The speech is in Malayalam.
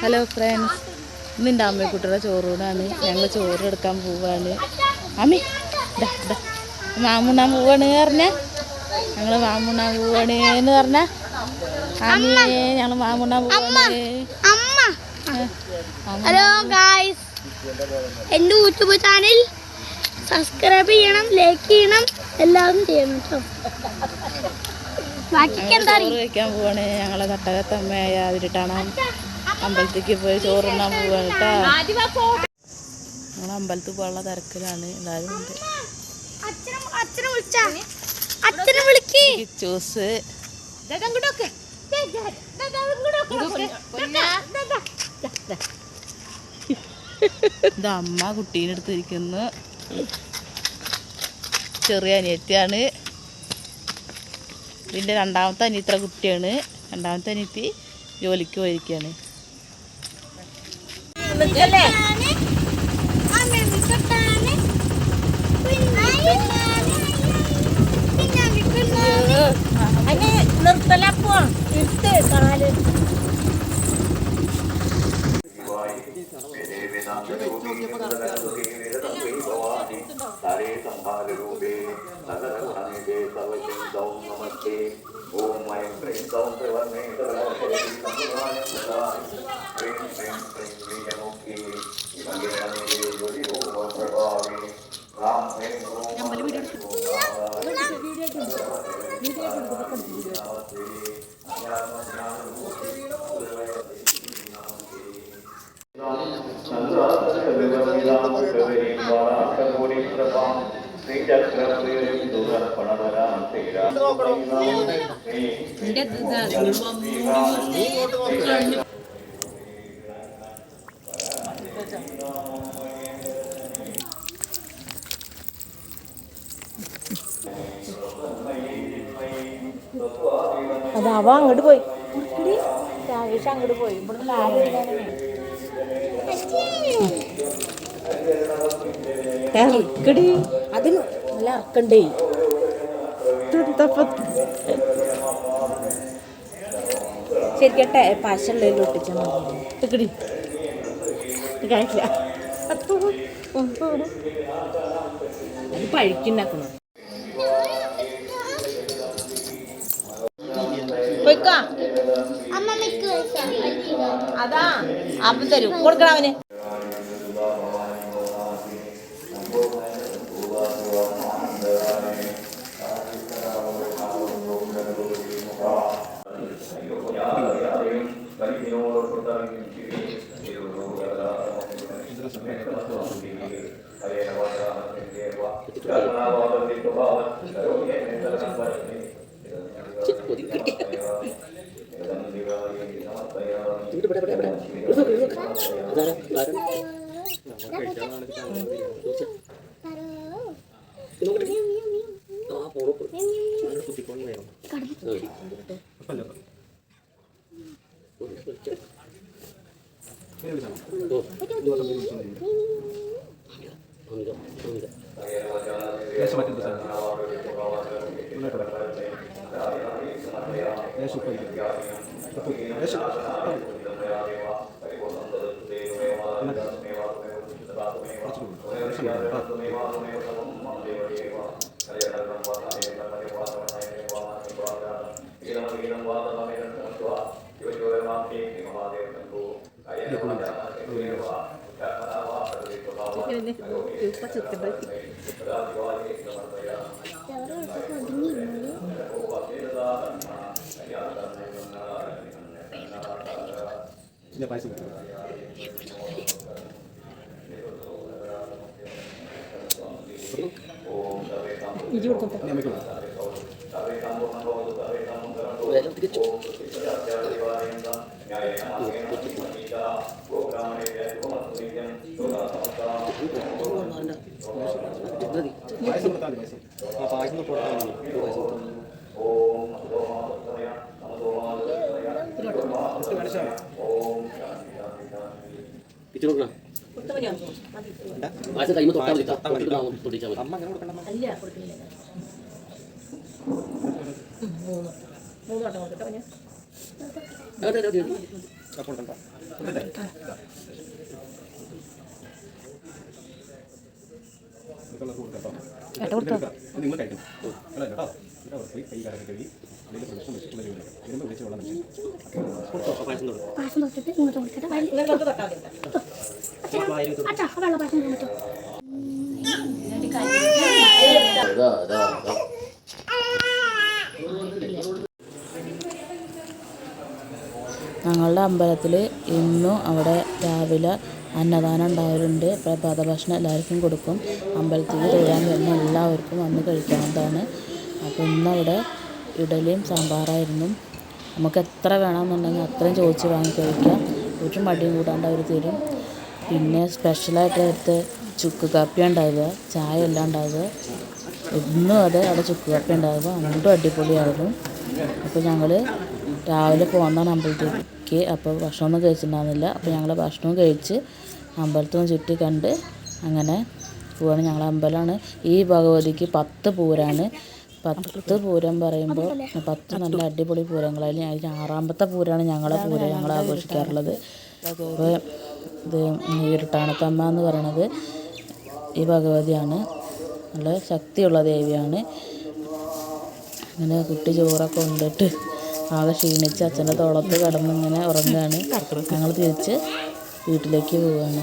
ഹലോ ഫ്രണ്ട്സ് ഇന്ന് എന്റെ അമ്മക്കുട്ടിയുടെ ചോറൂടാണ് ഞങ്ങൾ ചോറ് എടുക്കാൻ പോവാണ്. അമ്മി. മാമുണ്ണാൻ പോവാണ് പറഞ്ഞ? ഞങ്ങൾ മാമുണ്ണാൻ പോവാണ് എന്ന് പറഞ്ഞ? അമ്മേ ഞങ്ങൾ മാമുണ്ണാൻ പോവാണ്. ഹലോ ഗായ്സ് എന്റെ യൂട്യൂബ് ചാനൽ സബ്സ്ക്രൈബ് ചെയ്യണം ലൈക്ക് ചെയ്യണം എല്ലാവരും ചെയ്യണം കേട്ടോ ബാക്കി എന്താ ചോറ് വയ്ക്കാൻ പോവാണ്. ഞങ്ങളെ കട്ടകത്തമ്മയായ അവരിട്ടാണ് അമ്പലത്തേക്ക് പോയി ചോറുണ്ണാൻ പോവാണ് കേട്ടോ ഞങ്ങൾ അമ്പലത്തിൽ പോകാനുള്ള തിരക്കിലാണ്. എല്ലാവരും ഉണ്ട്. ജ്യൂസ് ഇത് അമ്മ കുട്ടീനെ എടുത്തിരിക്കുന്നു. ചെറിയ അനിയത്തിയാണ്. ഇതിന്റെ രണ്ടാമത്തെ അനിയത്ര കുട്ടിയാണ്. രണ്ടാമത്തെ അനിയത്തി ജോലിക്ക് പോയിരിക്കുകയാണ്. നിർത്തലപ്പോ നിർത്ത് കാൽ. हरे संभालरूपे सकलगुणनिधे सर्वसिन्धौ नमस्ते ॐ ऐं क्लीं सौं त्रिवर्णे सर्वशक्तिसंयुवाय प्रदाय ह्रीं श्रीं क्लीं बीजमुखी इमङ्गिरनिधे योगियो प्रभावे रां ह्रीं ॐ അതാവ അങ്ങോട്ട് പോയി. രാകേഷ് അങ്ങോട്ട് പോയി. ഇവിടുന്ന് ആരും അതിന് നല്ല ഇറക്കണ്ടേ ശരിക്കട്ടെ പശുള്ളതിൽ ഒട്ടിച്ചാൽ മതി. കഴിക്കില്ല അത് പഴിക്കുണ്ടാക്കണം അതാ അപ്പം തരും. കൊടുക്കണം അവന്. ഓ ആഴ്ച കഴിയുമ്പോൾ തൊട്ടാൽ മതി തൊട്ടിച്ചാൽ മതി അമ്മ അങ്ങനെ കൊടുക്കണ്ട അതെ അതെ അതെ ഏട്ടാ കൊടുത്തോ. നിങ്ങൾ കഴിക്കണം അല്ല കേട്ടോ കേട്ടോ പോയി കൈ കാലൊക്കെ കഴുകി അതിൽ പ്രദക്ഷം വെച്ചിട്ട് ഉള്ളിൽ വിളിക്കാം ഇരുന്ന് വിളിച്ച് വെള്ളം വെച്ചു പായസം അതാ അതാ ഞങ്ങളുടെ അമ്പലത്തിൽ ഇന്നും അവിടെ രാവിലെ അന്നദാനം ഉണ്ടാവലുണ്ട്. പ്രഭാതഭക്ഷണം എല്ലാവർക്കും കൊടുക്കും. അമ്പലത്തിൽ തൊഴാൻ വരുന്ന എല്ലാവർക്കും വന്ന് കഴിക്കാവുന്നതാണ്. അപ്പോൾ ഇന്നവിടെ ഇഡലിയും സാമ്പാറായിരുന്നു. നമുക്ക് എത്ര വേണമെന്നുണ്ടെങ്കിൽ അത്രയും ചോദിച്ച് വാങ്ങി കഴിക്കാം. ഒരു മടിയും കൂടാണ്ട് അവർ തരും. പിന്നെ സ്പെഷ്യലായിട്ട് എടുത്ത് ചുക്ക് കാപ്പി ഉണ്ടാവുക ചായ എല്ലാം ഉണ്ടാവുക. ഇന്നും അതെ അവിടെ ചുക്ക് കാപ്പി ഉണ്ടാവുക. അങ്ങോട്ടും അടിപൊളിയായിരുന്നു. അപ്പോൾ ഞങ്ങൾ രാവിലെ പോകുന്നതാണ് അമ്പലത്തിലേക്ക്. അപ്പോൾ ഭക്ഷണമൊന്നും കഴിച്ചിട്ടുണ്ടായിരുന്നില്ല. അപ്പോൾ ഞങ്ങൾ ഭക്ഷണവും കഴിച്ച് അമ്പലത്തിൽ നിന്ന് ചുറ്റി കണ്ട് അങ്ങനെ പോവാണ്. ഞങ്ങളെ അമ്പലമാണ്. ഈ ഭഗവതിക്ക് പത്ത് പൂരാണ് പത്ത് പൂരം പറയുമ്പോൾ പത്ത് നല്ല അടിപൊളി പൂരങ്ങളായാലും അതിൽ ആറാമത്തെ പൂരമാണ് ഞങ്ങളെ പൂരം ഞങ്ങൾ ആഘോഷിക്കാറുള്ളത്. അപ്പോൾ ഇത് ഇരുട്ടാണത്തമ്മ എന്ന് പറയണത് ഈ ഭഗവതിയാണ്. നല്ല ശക്തിയുള്ള ദേവിയാണ്. അങ്ങനെ കുട്ടി ചോറൊക്കെ കൊണ്ടിട്ട് ആകെ ക്ഷീണിച്ച് അച്ഛന്റെ തോളത്ത് കിടന്നിങ്ങനെ ഉറങ്ങുകയാണ് ഞങ്ങൾ തിരിച്ച് വീട്ടിലേക്ക് പോവുകയാണ്